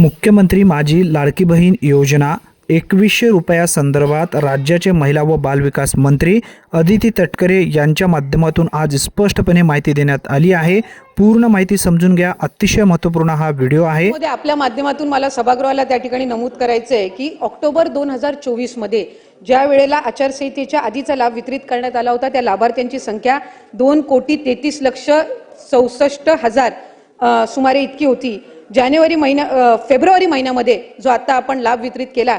मुख्यमंत्री माझी लाडकी बहीण योजना एकवीसशे रुपयासंदर्भात राज्याचे महिला व बालविकास मंत्री अदिती तटकरे यांच्या माध्यमातून आज स्पष्टपणे माहिती देण्यात आली आहे. पूर्ण माहिती समजून घ्या. अतिशय महत्त्वपूर्ण हा व्हिडिओ आहे. आपल्या माध्यमातून मला सभागृहाला त्या ठिकाणी नमूद करायचं आहे की ऑक्टोबर दोन हजार चोवीसमध्ये ज्या वेळेला आचारसंहितेच्या आधीचा लाभ वितरित करण्यात आला होता त्या लाभार्थ्यांची संख्या दोन कोटी तेहतीस लक्ष चौसष्ट हजार सुमारे इतकी होती. जानेवारी महिन्या फेब्रुवारी महिन्यामध्ये जो आता आपण लाभ वितरित केला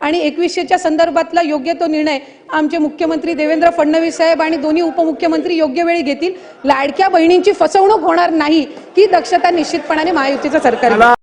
आणि एकवीसशेच्या संदर्भातला योग्य तो निर्णय आमचे मुख्यमंत्री देवेंद्र फडणवीस साहेब आणि दोन्ही उपमुख्यमंत्री योग्य वेळी घेतील. लाडक्या बहिणींची फसवणूक होणार नाही ही दक्षता निश्चितपणाने महायुतीचं सरकार